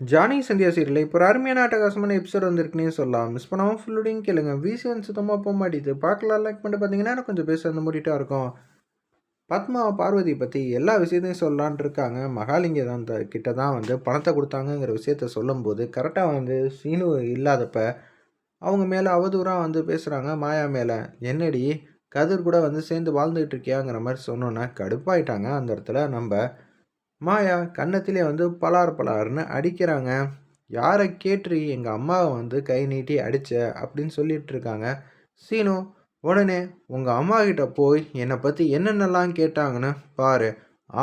Johnny Sandhya serial இப்போ ஒரு அருமையான அட்டகாசமான எபிசோட் வந்திருக்குன்னே சொல்லலாம். மிஸ் பண்ணாமல் ஃபுல்லுடையும் கேளுங்க. விசி வந்து சுத்தமாக போக மாட்டேது. பார்க்கலாம் லைக் பண்ணிட்டு பார்த்தீங்கன்னா எனக்கு கொஞ்சம் பேச அந்த மூடிட்டா இருக்கும். பத்மா பார்வதி பற்றி எல்லா விஷயத்தையும் சொல்லலான் இருக்காங்க. மகாலிங்க தான் கிட்ட தான் வந்து பணத்தை கொடுத்தாங்கங்கிற விஷயத்த சொல்லும்போது கரெக்டாக வந்து சீனு இல்லாதப்ப அவங்க மேலே அவதூறாக வந்து பேசுகிறாங்க மாயா மேலே. என்னடி? கதிர் கூட வந்து சேர்ந்து வாழ்ந்துகிட்டு இருக்கியாங்கிற மாதிரி சொன்னோன்னே கடுப்பாயிட்டாங்க அந்த இடத்துல. நம்ம மாயா கன்னத்திலே வந்து பலார் பலார்னு அடிக்கிறாங்க. யாரை கேட்டு எங்கள் அம்மாவை வந்து கை நீட்டி அடித்த அப்படின்னு சொல்லிட்டு இருக்காங்க. சீனு உடனே உங்கள் அம்மா கிட்ட போய் என்னை பற்றி என்னென்னலாம் கேட்டாங்கன்னு பாரு.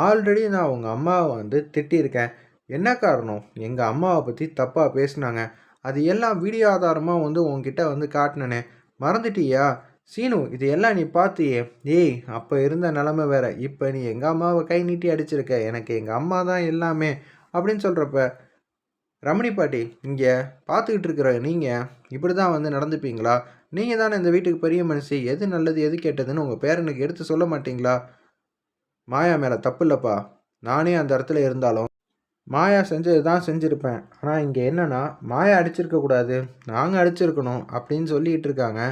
ஆல்ரெடி நான் உங்கள் அம்மாவை வந்து திட்டியிருக்கேன். என்ன காரணம்? எங்கள் அம்மாவை பற்றி தப்பாக பேசினாங்க. அது எல்லாம் வீடியோ ஆதாரமாக வந்து உங்ககிட்ட வந்து காட்டினேனே. மறந்துட்டியா? சீனு இது எல்லாம் நீ பார்த்தியே ஏய் அப்போ இருந்த நிலமை வேற. இப்போ நீ எங்கள் அம்மாவை கை நீட்டி அடிச்சிருக்க? எனக்கு எங்கள் அம்மா தான் எல்லாமே. அப்படின்னு சொல்கிறப்ப ரமணி பாட்டி இங்கே பார்த்துக்கிட்டு இருக்கிற நீங்கள் இப்படி தான் வந்து நடந்துப்பீங்களா? நீங்கள் தானே இந்த வீட்டுக்கு பெரிய மனுஷி. எது நல்லது எது கெட்டதுன்னு உங்கள் பேரனுக்கு எடுத்து சொல்ல மாட்டீங்களா? மாயா மேலே தப்பு இல்லைப்பா. நானே அந்த இடத்துல இருந்தாலும் மாயா செஞ்சது தான் செஞ்சுருப்பேன். ஆனால் இங்கே என்னென்னா மாயா அடிச்சிருக்கக்கூடாது. நாங்கள் அடிச்சிருக்கணும் அப்படின்னு சொல்லிகிட்டு இருக்காங்க.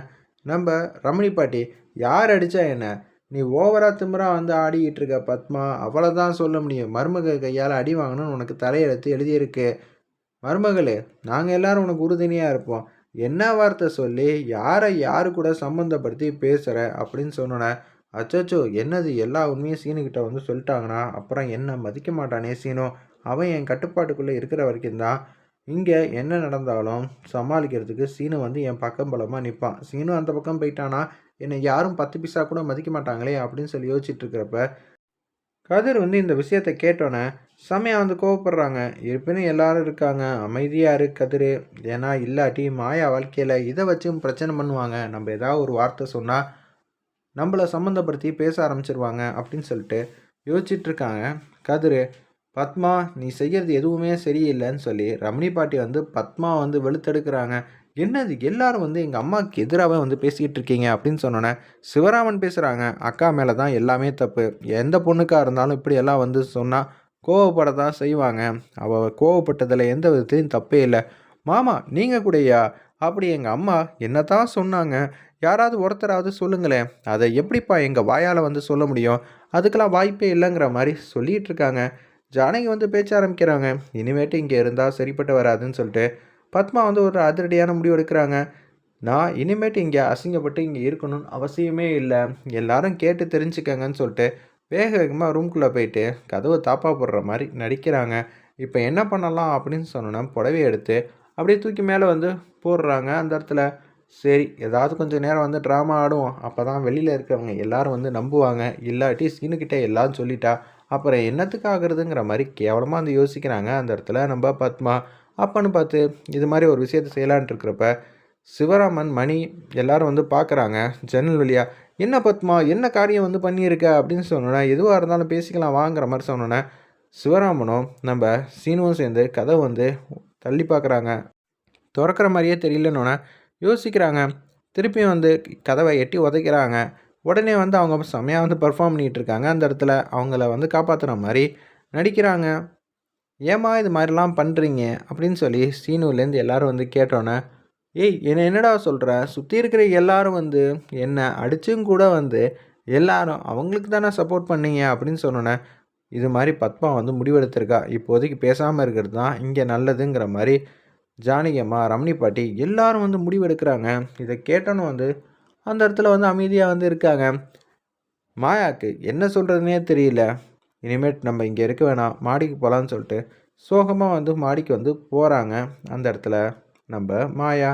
நம்ம ரமணி பாட்டி யார் அடித்தா என்ன? நீ ஓவராக திமிரா வந்து ஆடிக்கிட்டு இருக்க பத்மா அவ்வளோதான் சொல்ல முடியும். மருமக கையால் அடி வாங்கணும்னு உனக்கு தலையெழுத்து எழுதியிருக்கு. மருமகளே நாங்கள் எல்லாரும் உனக்கு உறுதுணையாக இருப்போம். என்ன வார்த்தை சொல்லி யாரை யாரு கூட சம்மந்தப்படுத்தி பேசுகிற அப்படின்னு சொன்னோன்னே அச்சோ என்னது எல்லா உண்மையும் சீனுக்கிட்ட வந்து சொல்லிட்டாங்கன்னா அப்புறம் என்ன மதிக்க மாட்டானே சீனோ? அவன் என் கட்டுப்பாட்டுக்குள்ளே இருக்கிற வரைக்கும் தான் இங்கே என்ன நடந்தாலும் சமாளிக்கிறதுக்கு சீனு வந்து என் பக்கம் பலமாக நிற்பான் சீனு அந்த பக்கம் போயிட்டானா? என்னை யாரும் பத்து பைசா கூட மதிக்க மாட்டாங்களே அப்படின்னு சொல்லி யோசிச்சுட்டு இருக்கிறப்ப கதிர் வந்து இந்த விஷயத்தை கேட்டோன்னே செமையாக வந்து கோவப்படுறாங்க. இருப்பினும் எல்லாரும் இருக்காங்க. அமைதியாக இரு கதிர். ஏன்னா இல்லாட்டி மாயா வாழ்க்கையில் இதை வச்சும் பிரச்சனை பண்ணுவாங்க. நம்ம ஏதாவது ஒரு வார்த்தை சொன்னால் நம்மளை சம்மந்தப்படுத்தி பேச ஆரம்பிச்சிருவாங்க அப்படின்னு சொல்லிட்டு யோசிச்சுட்ருக்காங்க கதிர் பத்மா நீ செய்கிறது எதுவுமே சரியில்லைன்னு சொல்லி ரமணி பாட்டி வந்து பத்மா வந்து வெளுத்தெடுக்கிறாங்க. என்னது எல்லாரும் வந்து எங்கள் அம்மாவுக்கு எதிராகவே வந்து பேசிக்கிட்டு இருக்கீங்க? அப்படின்னு சொன்னோன்னே சிவராமன் பேசுகிறாங்க அக்கா மேலே தான் எல்லாமே தப்பு. எந்த பொண்ணுக்காக இருந்தாலும் இப்படியெல்லாம் வந்து சொன்னால் கோவப்பட தான் செய்வாங்க. அவள் கோவப்பட்டதில் எந்த விதத்தையும் தப்பே இல்லை. மாமா நீங்கள் கூடயா? அப்படி எங்கள் அம்மா என்ன தான் சொன்னாங்க? யாராவது ஒருத்தராவது சொல்லுங்களேன். அதை எப்படிப்பா எங்கள் வாயால் வந்து சொல்ல முடியும்? அதுக்கெல்லாம் வாய்ப்பே இல்லைங்கிற மாதிரி சொல்லிகிட்டு இருக்காங்க. ஜானகி வந்து பேச்ச ஆரம்பிக்கிறாங்க. இனிமேட்டு இங்கே இருந்தால் சரிப்பட்டு வராதுன்னு சொல்லிட்டு பத்மா வந்து ஒரு அதிரடியான முடிவு எடுக்கிறாங்க. நான் இனிமேட்டு இங்கே அசிங்கப்பட்டு இங்கே இருக்கணும்னு அவசியமே இல்லை. எல்லாரும் கேட்டு தெரிஞ்சுக்கங்கன்னு சொல்லிட்டு வேக வேகமாக ரூம்குள்ளே போயிட்டு கதவை தாப்பா போடுற மாதிரி நடிக்கிறாங்க. இப்போ என்ன பண்ணலாம் அப்படின்னு சொன்னோன்னா புடவை எடுத்து அப்படியே தூக்கி மேலே வந்து போடுறாங்க அந்த இடத்துல. சரி ஏதாவது கொஞ்சம் நேரம் வந்து ட்ராமா ஆடுவோம். அப்போ தான் வெளியில் இருக்கிறவங்க எல்லோரும் வந்து நம்புவாங்க. இல்லாட்டி சீனுக்கிட்டே எல்லாரும் சொல்லிட்டா அப்புறம் என்னத்துக்கு ஆகுறதுங்கிற மாதிரி கேவலமாக வந்து யோசிக்கிறாங்க. அந்த இடத்துல நம்ம பத்மா அப்பன்னு பார்த்து இது மாதிரி ஒரு விஷயத்தை செய்யலான்ட்டு இருக்கிறப்ப சிவராமன் மணி எல்லாரும் வந்து பார்க்குறாங்க. ஜன்னல் வழியாக என்ன பத்மா என்ன காரியம் வந்து பண்ணியிருக்க? அப்படின்னு சொன்னோன்னே எதுவாக இருந்தாலும் பேசிக்கலாம் வாங்குற மாதிரி சொன்னோன்னே சிவராமனும் நம்ம சீனுவும் சேர்ந்து கதை வந்து தள்ளி பார்க்குறாங்க. திறக்கிற மாதிரியே தெரியலன்னொன்னே யோசிக்கிறாங்க. திருப்பியும் வந்து கதவை எட்டி உதைக்கிறாங்க. உடனே வந்து அவங்க செம்மையாக வந்து பர்ஃபார்ம் பண்ணிகிட்டு இருக்காங்க அந்த இடத்துல அவங்கள வந்து காப்பாற்றுற மாதிரி நடிக்கிறாங்க. ஏமா இது மாதிரிலாம் பண்ணுறீங்க அப்படின்னு சொல்லி சீனுலேருந்து எல்லோரும் வந்து கேட்டோன்னே ஏய் என்ன என்னடா சொல்கிற சுற்றி இருக்கிற எல்லாரும் வந்து என்னை அடிச்சும் கூட வந்து எல்லாரும் அவங்களுக்கு தானே சப்போர்ட் பண்ணீங்க? அப்படின்னு சொன்னோன்னே இது மாதிரி பத்மா வந்து முடிவெடுத்திருக்கா? இப்போதைக்கு பேசாமல் இருக்கிறது தான் இங்கே நல்லதுங்கிற மாதிரி ஜானகி அம்மா ரமணி பாட்டி எல்லாரும் வந்து முடிவெடுக்கிறாங்க. இதை கேட்டோன்னு வந்து அந்த இடத்துல வந்து அமைதியாக வந்து இருக்காங்க. மாயாவுக்கு என்ன சொல்கிறதுனே தெரியல. இனிமேட் நம்ம இங்கே இருக்க வேணாம் மாடிக்கு போகலான்னு சொல்லிட்டு சோகமாக வந்து மாடிக்கு வந்து போகிறாங்க அந்த இடத்துல நம்ம மாயா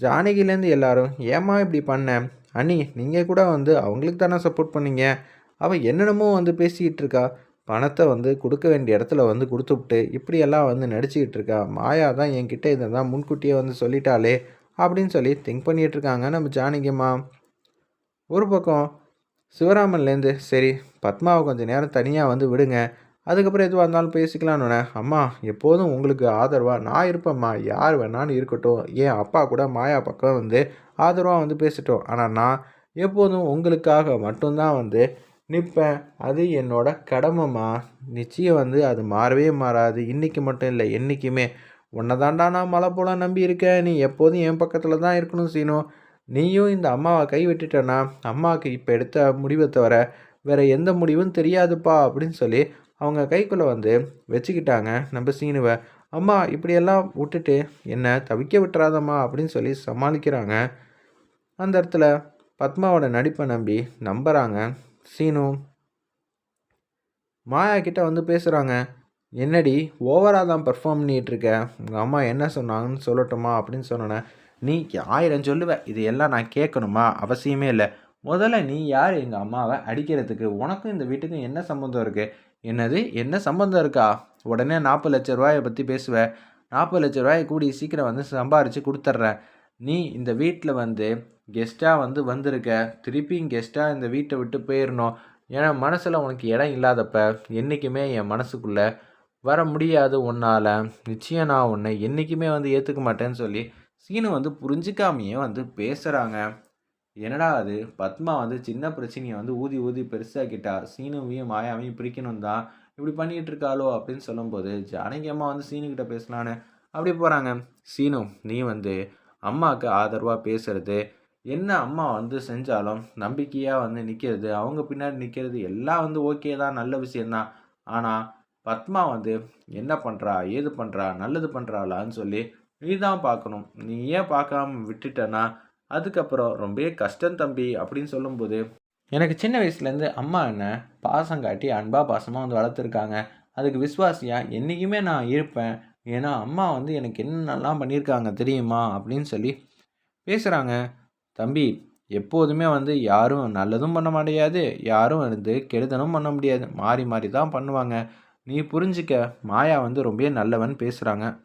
ஜானகிலேருந்து எல்லாரும் ஏமா இப்படி பண்ணேன் அண்ணி நீங்கள் கூட வந்து அவங்களுக்கு தானே சப்போர்ட் பண்ணீங்க? அவள் என்னென்னமோ வந்து பேசிக்கிட்டு இருக்கா. பணத்தை வந்து கொடுக்க வேண்டிய இடத்துல வந்து கொடுத்துவிட்டு இப்படியெல்லாம் வந்து நடிச்சுக்கிட்டு இருக்கா. மாயா தான் என்கிட்ட இதை தான் முன்கூட்டியே வந்து சொல்லிட்டாலே அப்படின்னு சொல்லி திங்க் பண்ணிகிட்ருக்காங்க நம்ம ஜானகிம்மா. ஒரு பக்கம் சிவராமன்லேருந்து சரி பத்மாவை கொஞ்சம் நேரம் தனியாக வந்து விடுங்க. அதுக்கப்புறம் எதுவாக இருந்தாலும் பேசிக்கலான்னு அம்மா எப்போதும் உங்களுக்கு ஆதரவாக நான் இருப்பேம்மா. யார் வேணாலும் இருக்கட்டும். ஏன் அப்பா கூட மாயா பக்கம் வந்து ஆதரவாக வந்து பேசிட்டோம். ஆனால் நான் எப்போதும் உங்களுக்காக மட்டும்தான் வந்து நிற்பேன் அது என்னோட கடமைம்மா. நிச்சயம் வந்து அது மாறவே மாறாது. இன்றைக்கி மட்டும் இல்லை என்றைக்குமே உன்னை தாண்டா நான் மழை போல நம்பி இருக்கேன். நீ எப்போதும் என் பக்கத்தில் தான் இருக்கணும் சீனோ. நீயும் இந்த அம்மாவை கை விட்டுட்டேன்னா அம்மாவுக்கு இப்போ எடுத்த முடிவை தவிர வேறு எந்த முடிவும் தெரியாதுப்பா அப்படின்னு சொல்லி அவங்க கைக்குள்ளே வந்து வச்சுக்கிட்டாங்க. நம்ம சீனுவை அம்மா இப்படியெல்லாம் விட்டுட்டு என்னை தவிக்க விட்டுறாதம்மா அப்படின்னு சொல்லி சமாளிக்கிறாங்க. அந்த இடத்துல பத்மாவோட நடிப்பை நம்பி நம்புகிறாங்க சீனு. மாயா கிட்ட வந்து பேசுகிறாங்க என்னடி ஓவராக தான் பர்ஃபார்ம் பண்ணிகிட்டு இருக்க உங்கள் அம்மா என்ன சொன்னாங்கன்னு சொல்லட்டுமா அப்படின்னு சொன்னேன் நீ ஆயிரம் சொல்லுவ. இது எல்லாம் நான் கேட்கணுமா? அவசியமே இல்லை. முதல்ல நீ யார்? எங்கள் அம்மாவை அடிக்கிறதுக்கு உனக்கும் இந்த வீட்டுக்கும் என்ன சம்மந்தம் இருக்குது என்னது? என்ன சம்மந்தம் இருக்கா? உடனே நாற்பது லட்ச ரூபாயை பற்றி பேசுவேன் நாற்பது லட்ச ரூபாயை கூடி சீக்கிரம் வந்து சம்பாரித்து கொடுத்துட்றேன் நீ இந்த வீட்டில் வந்து கெஸ்ட்டாக வந்து வந்திருக்க. திருப்பியும் கெஸ்ட்டாக இந்த வீட்டை விட்டு போயிடணும் ஏன்னா மனசில் உனக்கு இடம் இல்லாதப்ப என்றைக்குமே என் மனசுக்குள்ளே வர முடியாது உன்னால். நிச்சயம் நான் உன்னை என்றைக்குமே வந்து ஏற்றுக்க மாட்டேன்னு சொல்லி சீனு வந்து புரிஞ்சிக்காமையே வந்து பேசுகிறாங்க என்னடா அது? பத்மா வந்து சின்ன பிரச்சனையை வந்து ஊதி ஊதி பெருசாக்கிட்டா சீனுவையும் மாயாவையும் பிரிக்கணும் தான். இப்படி பண்ணிகிட்டு இருக்காளோ அப்படின்னு சொல்லும்போது ஜானகி அம்மா வந்து சீனுக்கிட்ட பேசலான்னு. அப்படி போகிறாங்க சீனு நீ வந்து அம்மாவுக்கு ஆதரவாக பேசுறது என்ன அம்மா வந்து செஞ்சாலும் நம்பிக்கையாக வந்து நிற்கிறது அவங்க பின்னாடி நிற்கிறது எல்லாம் வந்து ஓகே தான் நல்ல விஷயந்தான் ஆனால் பத்மா வந்து என்ன பண்ணுறா ஏது பண்ணுறா நல்லது பண்ணுறாளான்னு சொல்லி நீ தான் பார்க்கணும். நீ ஏன் பார்க்காம விட்டுட்டனா? அதுக்கப்புறம் ரொம்ப கஷ்டம் தம்பி அப்படின்னு சொல்லும்போது எனக்கு சின்ன வயசுலேருந்து அம்மா என்ன பாசம் காட்டி அன்பா பாசமாக வந்து வளர்த்துருக்காங்க. அதுக்கு விஸ்வாசியாக என்றைக்குமே நான் இருப்பேன். ஏன்னா அம்மா வந்து எனக்கு என்னென்னலாம் பண்ணியிருக்காங்க தெரியுமா? அப்படின்னு சொல்லி பேசுகிறாங்க தம்பி எப்போதுமே வந்து யாரும் நல்லதும் பண்ண முடியாது யாரும் வந்து கெடுதலும் பண்ண முடியாது. மாறி மாறி தான் பண்ணுவாங்க. நீ புரிஞ்சிக்க மாயா வந்து ரொம்பவே நல்லவன் பேசுகிறாங்க